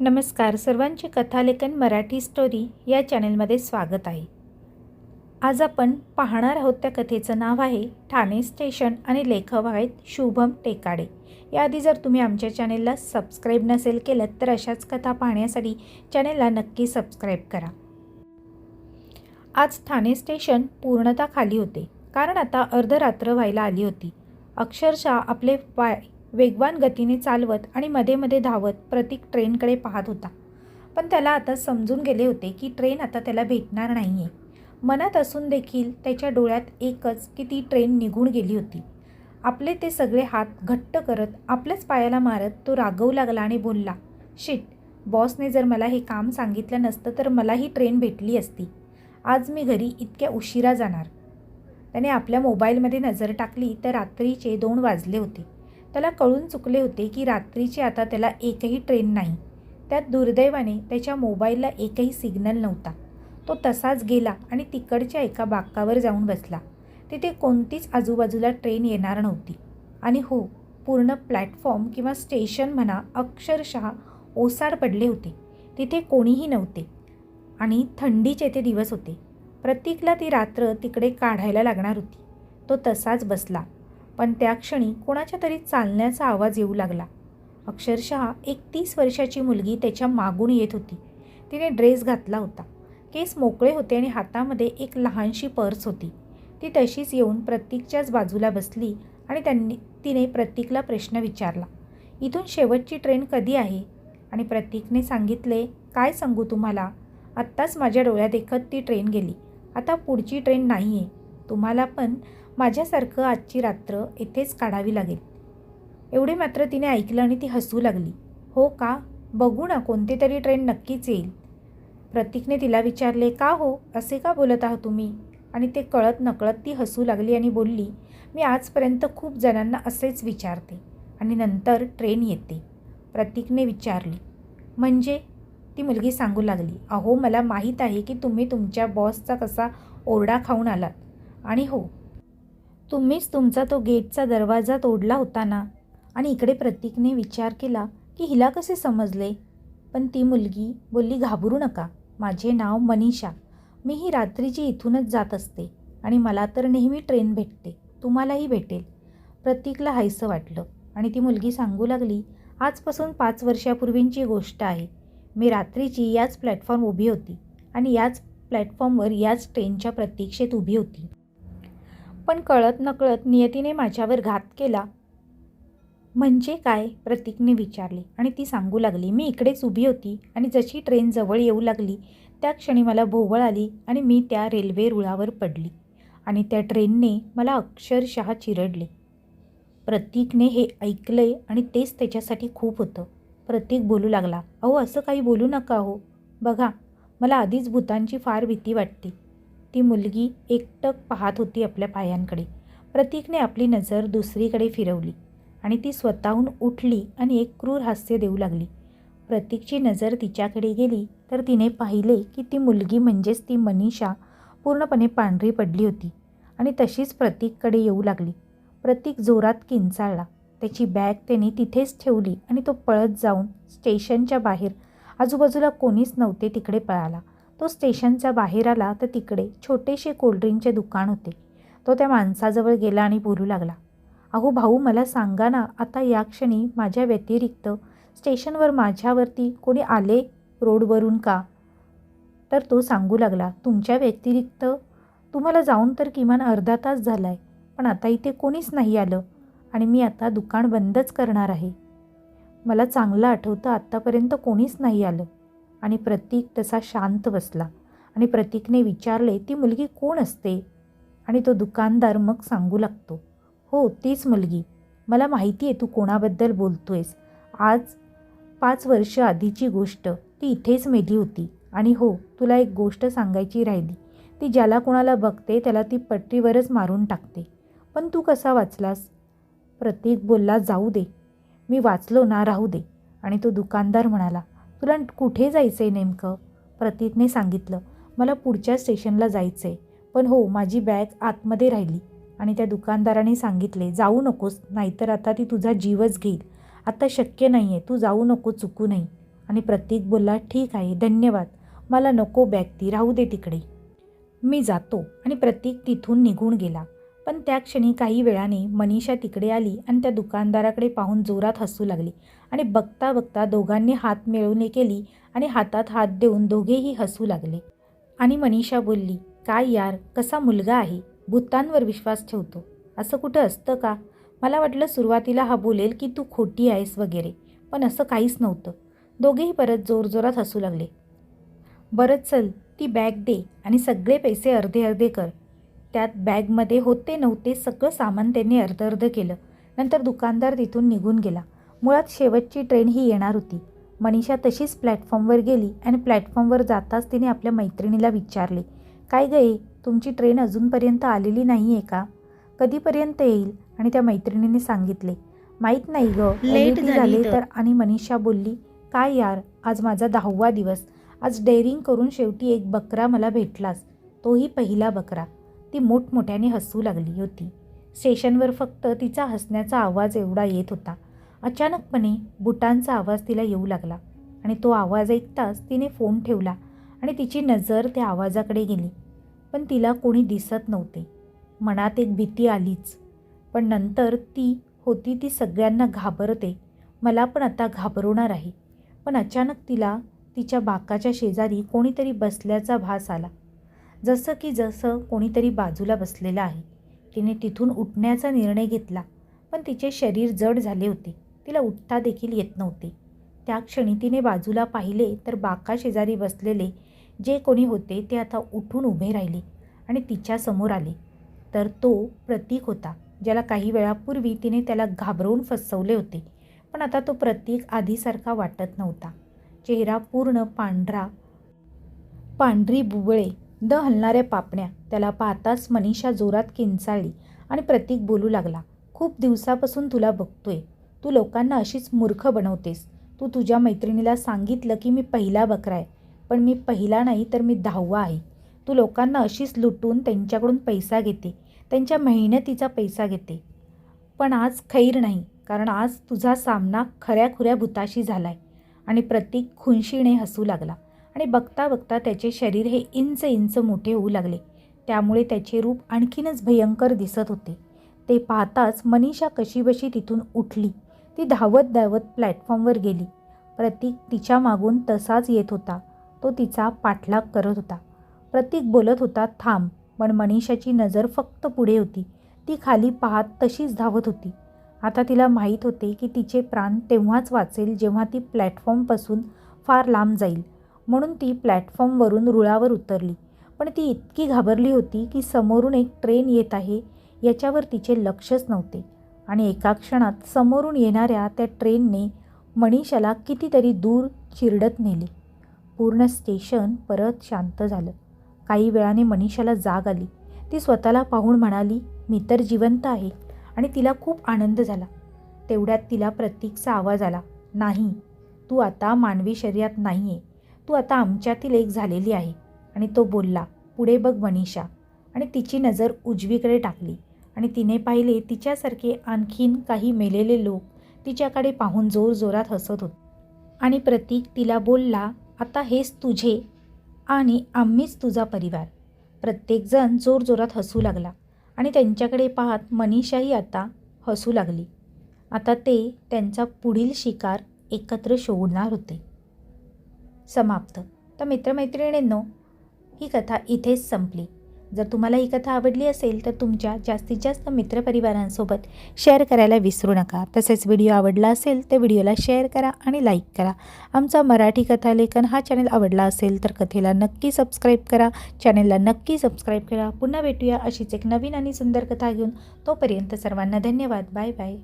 नमस्कार. सर्वांचे कथालेखन मराठी स्टोरी या चॅनलमध्ये स्वागत आहे. आज आपण पाहणार आहोत त्या कथेचं नाव आहे ठाणे स्टेशन आणि लेखक आहेत शुभम टेकाडे. याआधी जर तुम्ही आमच्या चॅनेलला सबस्क्राईब नसेल केलं तर अशाच कथा पाहण्यासाठी चॅनेलला नक्की सबस्क्राईब करा. आज ठाणे स्टेशन पूर्णतः खाली होते. कारण आता अर्धरात्र व्हायला आली होती. अक्षरशः आपले पाय वेगवान गतीने चालवत आणि मध्ये मध्ये धावत प्रतीक ट्रेनकडे पाहत होता. पण त्याला आता समजून गेले होते की ट्रेन आता त्याला भेटणार नाही आहे मनात असून देखील त्याच्या डोळ्यात एकच की ती ट्रेन निघून गेली होती. आपले ते सगळे हात घट्ट करत आपल्याच पायाला मारत तो रागवू लागला आणि बोलला शिट बॉसने जर मला हे काम सांगितलं नसतं तर मला ही ट्रेन भेटली असती. आज मी घरी इतक्या उशिरा जाणार. त्याने आपल्या मोबाईलमध्ये नजर टाकली तर रात्रीचे दोन वाजले होते. त्याला कळून चुकले होते की रात्रीची आता त्याला एकही ट्रेन नाही. त्यात दुर्दैवाने त्याच्या मोबाईलला एकही सिग्नल नव्हता. तो तसाच गेला आणि तिकडच्या एका बाकावर जाऊन बसला. तिथे कोणतीच आजूबाजूला ट्रेन येणार नव्हती. आणि हो पूर्ण प्लॅटफॉर्म किंवा स्टेशन म्हणा अक्षरशः ओसाड पडले होते. तिथे कोणीही नव्हते. आणि थंडीचे ते दिवस होते. प्रतीकला ती रात्र तिकडे काढायला लागणार होती. तो तसाच बसला. पण त्या क्षणी कोणाच्या तरी चालण्याचा आवाज येऊ लागला. अक्षरशः एक तीस वर्षाची मुलगी त्याच्या मागून येत होती. तिने ड्रेस घातला होता. केस मोकळे होते आणि हातामध्ये एक लहानशी पर्स होती. ती तशीच येऊन प्रतीकच्याच बाजूला बसली आणि त्यांनी तिने प्रतीकला प्रश्न विचारला इथून शेवटची ट्रेन कधी आहे? आणि प्रतीकने सांगितले काय सांगू तुम्हाला? आत्ताच माझ्या डोळ्यादेखत ती ट्रेन गेली. आता पुढची ट्रेन नाही आहे तुम्हाला पण माझ्यासारखं आजची रात्र येथेच काढावी लागेल. एवढे मात्र तिने ऐकलं आणि ती हसू लागली. हो का? बघू ना कोणती तरी ट्रेन नक्कीच येईल. प्रतीकने तिला विचारले का हो? असे का बोलत आहात तुम्ही? आणि ते कळत नकळत ती हसू लागली आणि बोलली मी आजपर्यंत खूप जणांना असेच विचारते आणि नंतर ट्रेन येते. प्रतीकने विचारली म्हणजे? ती मुलगी सांगू लागली अहो मला माहीत आहे की तुम्ही तुमच्या बॉसचा कसा ओरडा खाऊन आलात. आणि हो तुम्हीच तुमचा तो गेटचा दरवाजा तोडला होता ना? आणि इकडे प्रतीकने विचार केला की हिला कसे समजले? पण ती मुलगी बोलली घाबरू नका. माझे नाव मनीषा. मी ही रात्रीची इथूनच जात असते आणि मला तर नेहमी ट्रेन भेटते. तुम्हालाही भेटेल. प्रतीकला हायसं वाटलं आणि ती मुलगी सांगू लागली आजपासून पाच वर्षापूर्वींची गोष्ट आहे. मी रात्रीची याच प्लॅटफॉर्म उभी होती आणि याच प्लॅटफॉर्मवर याच ट्रेनच्या प्रतीक्षेत उभी होती. पण कळत नकळत नियतीने माझ्यावर घात केला. म्हणजे काय? प्रतीकने विचारले. आणि ती सांगू लागली मी इकडेच उभी होती आणि जशी ट्रेन जवळ येऊ लागली त्या क्षणी मला भोवळ आली आणि मी त्या रेल्वे रुळावर पडली आणि त्या ट्रेनने मला अक्षरशः चिरडले. प्रतीकने हे ऐकलंय आणि तेच त्याच्यासाठी खूप होतं. प्रतीक बोलू लागला अहो असं काही बोलू नका हो बघा मला आधीच भूतांची फार भीती वाटते. ती मुलगी एकटक पाहत होती आपल्या पायांकडे. प्रतीकने आपली नजर दुसरीकडे फिरवली आणि ती स्वतःहून उठली आणि एक क्रूर हास्य देऊ लागली. प्रतीकची नजर तिच्याकडे गेली तर तिने पाहिले की ती मुलगी म्हणजेच ती मनीषा पूर्णपणे पांढरी पडली होती आणि तशीच प्रतीककडे येऊ लागली. प्रतीक जोरात किंचाळला. त्याची बॅग त्याने तिथेच ठेवली आणि तो पळत जाऊन स्टेशनच्या बाहेर. आजूबाजूला कोणीच नव्हते तिकडे पळाला. तो स्टेशनच्या बाहेर आला तर तिकडे छोटेसे कोल्ड्रिंकचे दुकान होते. तो त्या माणसाजवळ गेला आणि बोलू लागला अहो भाऊ मला सांगा ना आता या क्षणी माझ्या व्यतिरिक्त स्टेशनवर माझ्यावरती कोणी आले रोडवरून का? तर तो सांगू लागला तुमच्या व्यतिरिक्त तुम्हाला जाऊन तर किमान अर्धा तास झाला आहे पण आता इथे कोणीच नाही आलं आणि मी आता दुकान बंदच करणार आहे. मला चांगलं आठवतं आत्तापर्यंत कोणीच नाही आलं. आणि प्रतीक तसा शांत बसला आणि प्रतीकने विचारले ती मुलगी कोण असते? आणि तो दुकानदार मग सांगू लागतो हो तीच मुलगी. मला माहिती आहे तू कोणाबद्दल बोलतोयस. आज पाच वर्ष आधीची गोष्ट. ती इथेच मेली होती. आणि हो तुला एक गोष्ट सांगायची राहिली. ती ज्याला कोणाला बघते त्याला ती पट्टीवरच मारून टाकते. पण तू कसा वाचलास? प्रतीक बोलला जाऊ दे. मी वाचलो ना राहू दे. आणि तो दुकानदार म्हणाला तुला कुठे जायचं आहे नेमकं? प्रतीकने सांगितलं मला पुढच्या स्टेशनला जायचं आहे पण हो माझी बॅग आतमध्ये राहिली आणि त्या दुकानदाराने सांगितले जाऊ नकोस नाहीतर आता ती तुझा जीवच घेईल. आता शक्य नाही आहे तू जाऊ नको चुकू नाही. आणि प्रतीक बोलला ठीक आहे धन्यवाद. मला नको बॅग ती राहू दे तिकडे. मी जातो. आणि प्रतीक तिथून निघून गेला. पण त्या क्षणी काही वेळाने मनीषा तिकडे आली आणि त्या दुकानदाराकडे पाहून जोरात हसू लागली. आणि बघता बघता दोघांनी हात मिळवणे केली आणि हातात हात देऊन दोघेही हसू लागले. आणि मनीषा बोलली काय यार कसा मुलगा आहे? भूतांवर विश्वास ठेवतो. असं कुठं असतं का? मला वाटलं सुरुवातीला हा बोलेल की तू खोटी आहेस वगैरे पण असं काहीच नव्हतं. दोघेही परत जोरजोरात हसू लागले. बरं चल ती बॅग दे आणि सगळे पैसे अर्धे अर्धे कर. त्यात बॅगमध्ये होते नव्हते सगळं सामान त्यांनी अर्ध अर्ध केलं. नंतर दुकानदार तिथून निघून गेला. मुळात शेवटची ट्रेन ही येणार होती. मनीषा तशीच प्लॅटफॉर्मवर गेली आणि प्लॅटफॉर्मवर जाताच तिने आपल्या मैत्रिणीला विचारले काय गे तुमची ट्रेन अजूनपर्यंत आलेली नाही आहे का? कधीपर्यंत येईल? आणि त्या मैत्रिणीने सांगितले माहीत नाही ग LAT झाली. तर. आणि मनीषा बोलली काय यार आज माझा दहावा दिवस. आज डेअरिंग करून शेवटी एक बकरा मला भेटलाच तोही पहिला बकरा. ती मोठमोठ्याने हसू लागली होती. स्टेशनवर फक्त तिचा हसण्याचा आवाज एवढा येत होता. अचानकपणे बुटांचा आवाज तिला येऊ लागला आणि तो आवाज ऐकताच तिने फोन ठेवला आणि तिची नजर त्या आवाजाकडे गेली. पण तिला कोणी दिसत नव्हते. मनात एक भीती आलीच. पण नंतर ती होती ती सगळ्यांना घाबरते. मला पण आता घाबरवणार आहे. पण अचानक तिला तिच्या बाकाच्या शेजारी कोणीतरी बसल्याचा भास आला. जसं की जसं कोणीतरी बाजूला बसलेलं आहे. तिने तिथून उठण्याचा निर्णय घेतला. पण तिचे शरीर जड झाले होते. तिला उठता देखील येत नव्हते. त्या क्षणी तिने बाजूला पाहिले तर बाका शेजारी बसलेले जे कोणी होते ते आता उठून उभे राहिले आणि तिच्यासमोर आले. तर तो प्रतीक होता ज्याला काही वेळापूर्वी तिने त्याला घाबरवून फसवले होते पण आता तो प्रतीक आधीसारखा वाटत नव्हता. चेहरा पूर्ण पांढरा पांढरी बुबळे द हलणाऱ्या पापण्या त्याला पाहताच मनीषा जोरात किंचाळली आणि प्रतीक बोलू लागला खूप दिवसापासून तुला बघतोय तू लोकांना अशीच मूर्ख बनवतेस. तू तुझ्या मैत्रिणीला सांगितलं की मी पहिला बकरा आहे. पण मी पहिला नाही तर मी दहावा आहे. तू लोकांना अशीच लुटून त्यांच्याकडून पैसा घेते. त्यांच्या मेहनतीचा पैसा घेते. पण आज खैर नाही कारण आज तुझा सामना खऱ्या खुऱ्या भूताशी झाला आहे आणि प्रतीक खुनशीने हसू लागला. आणि बघता बघता त्याचे शरीर हे इंच इंच मोठे होऊ लागले. त्यामुळे त्याचे रूप आणखीनच भयंकर दिसत होते. ते पाहताच मनीषा कशीबशी तिथून उठली. ती धावत धावत प्लॅटफॉर्मवर गेली. प्रतीक तिच्या मागून तसाच येत होता. तो तिचा पाठलाग करत होता. प्रतीक बोलत होता थांब पण मनीषाची नजर फक्त पुढे होती. ती खाली पाहत तशीच धावत होती. आता तिला माहीत होते की तिचे प्राण तेव्हाच वाचेल जेव्हा ती प्लॅटफॉर्मपासून फार लांब जाईल. म्हणून ती प्लॅटफॉर्मवरून रुळावर उतरली. पण ती इतकी घाबरली होती की समोरून एक ट्रेन येत आहे याच्यावर तिचे लक्षच नव्हते. आणि एका क्षणात समोरून येणाऱ्या त्या ट्रेनने मनीषाला कितीतरी दूर चिरडत नेले. पूर्ण स्टेशन परत शांत झालं. काही वेळाने मनीषाला जाग आली. ती स्वतःला पाहून म्हणाली मी तर जिवंत आहे. आणि तिला खूप आनंद झाला. तेवढ्यात तिला प्रतीकचा आवाज आला नाही तू आता मानवी शरीरात नाही आहे तू आता आमच्यातील एक झालेली आहे. आणि तो बोलला पुढे बघ मनीषा. आणि तिची नजर उजवीकडे टाकली. आणि तिने पाहिले तिच्यासारखे आणखीन काही मेलेले लोक तिच्याकडे पाहून जोरजोरात हसत होते. आणि प्रतीक तिला बोलला आता हेच तुझे आणि आम्हीच तुझा परिवार. प्रत्येकजण जोरजोरात हसू लागला आणि त्यांच्याकडे पाहत मनीषाही आता हसू लागली. आता ते त्यांचा पुढील शिकार एकत्र शोधणार होते. समाप्त. तर मित्रमैत्रिणींनो ही कथा इथेच संपली. जर तुम्हाला ही कथा आवडली असेल तर तुमच्या जास्तीत जास्त मित्रपरिवारांसोबत शेअर करायला विसरू नका. तसेच व्हिडिओ आवडला असेल तर व्हिडिओला शेअर करा आणि लाईक करा. आमचा मराठी कथालेखन हा चॅनल आवडला असेल तर कथेला नक्की सबस्क्राईब करा. चॅनलला नक्की सबस्क्राईब करा. पुन्हा भेटूया अशीच एक नवीन आणि सुंदर कथा घेऊन. तोपर्यंत सर्वांना धन्यवाद. Bye bye